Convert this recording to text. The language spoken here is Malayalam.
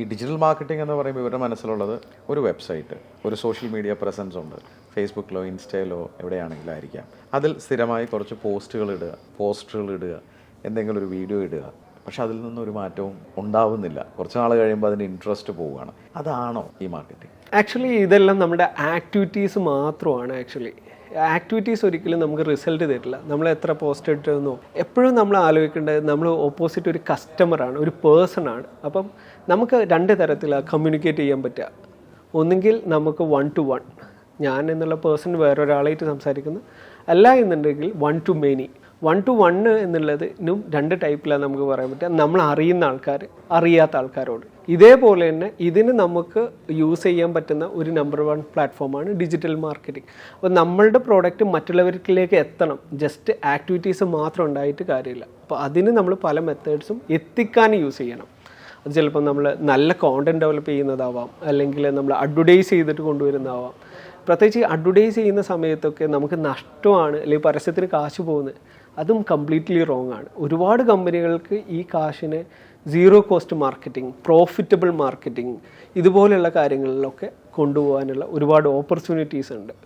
ഈ ഡിജിറ്റൽ മാർക്കറ്റിംഗ് എന്ന് പറയുമ്പോൾ ഇവരുടെ മനസ്സിലുള്ളത് ഒരു വെബ്സൈറ്റ് ഒരു സോഷ്യൽ മീഡിയ പ്രസൻസ് ഉണ്ട്. ഫേസ്ബുക്കിലോ ഇൻസ്റ്റയിലോ എവിടെയാണെങ്കിലും ആയിരിക്കാം അതിൽ സ്ഥിരമായി കുറച്ച് പോസ്റ്റുകൾ ഇടുക പോസ്റ്ററുകൾ ഇടുക എന്തെങ്കിലും ഒരു വീഡിയോ ഇടുക. പക്ഷെ അതിൽ നിന്നൊരു മാറ്റവും ഉണ്ടാവുന്നില്ല. കുറച്ച് നാൾ കഴിയുമ്പോൾ അതിന് ഇൻട്രസ്റ്റ് പോവുകയാണ്. അതാണോ ഈ മാർക്കറ്റിംഗ് ആക്ച്വലി ഇതെല്ലാം നമ്മുടെ ആക്ടിവിറ്റീസ് മാത്രമാണ് ആക്ച്വലി ആക്ടിവിറ്റീസ് ഒരിക്കലും നമുക്ക് റിസൾട്ട് തരില്ല. നമ്മൾ എത്ര പോസ്റ്റ് ഇട്ടെന്നോ എപ്പോഴും നമ്മൾ ആലോചിക്കേണ്ടത് നമ്മൾ ഓപ്പോസിറ്റ് ഒരു കസ്റ്റമറാണ് ഒരു പേഴ്സൺ ആണ്. അപ്പം നമുക്ക് രണ്ട് തരത്തിലാണ് കമ്മ്യൂണിക്കേറ്റ് ചെയ്യാൻ പറ്റുക. ഒന്നുകിൽ നമുക്ക് വൺ ടു വൺ ഞാൻ എന്നുള്ള പേഴ്സൺ വേറൊരാളായിട്ട് സംസാരിക്കുന്നു. അല്ല എന്നുണ്ടെങ്കിൽ one to many one to one എന്നുള്ളതിനും രണ്ട് ടൈപ്പിലാണ് നമുക്ക് പറയാൻ പറ്റുക. നമ്മൾ അറിയുന്ന ആൾക്കാർ അറിയാത്ത ആൾക്കാരോട്. ഇതേപോലെ തന്നെ ഇതിന് നമുക്ക് യൂസ് ചെയ്യാൻ പറ്റുന്ന ഒരു നമ്പർ വൺ പ്ലാറ്റ്ഫോമാണ് ഡിജിറ്റൽ മാർക്കറ്റിംഗ് അപ്പോൾ നമ്മളുടെ പ്രോഡക്റ്റ് മറ്റുള്ളവരിലേക്ക് എത്തണം. ജസ്റ്റ് ആക്ടിവിറ്റീസ് മാത്രം ഉണ്ടായിട്ട് കാര്യമില്ല. അപ്പോൾ അതിന് നമ്മൾ പല മെത്തേഡ്സും എത്തിക്കാൻ യൂസ് ചെയ്യണം. അത് ചിലപ്പോൾ നമ്മൾ നല്ല കോണ്ടന്റ് ഡെവലപ്പ് ചെയ്യുന്നതാവാം. അല്ലെങ്കിൽ നമ്മൾ അഡ്വർടൈസ് ചെയ്തിട്ട് കൊണ്ടുവരുന്നതാവാം. പ്രത്യേകിച്ച് അഡ്വർടൈസ് ചെയ്യുന്ന സമയത്തൊക്കെ നമുക്ക് നഷ്ടമാണ് അല്ലെങ്കിൽ പരസ്യത്തിന് കാശ് പോകുന്നത്. അതും കംപ്ലീറ്റ്ലി റോങ് ആണ്. ഒരുപാട് കമ്പനികൾക്ക് ഈ കാശിനെ zero cost marketing profitable marketing ഇതുപോലെയുള്ള കാര്യങ്ങളിലൊക്കെ കൊണ്ടുപോകാനുള്ള ഒരുപാട് ഓപ്പർച്യൂണിറ്റീസ് ഉണ്ട്.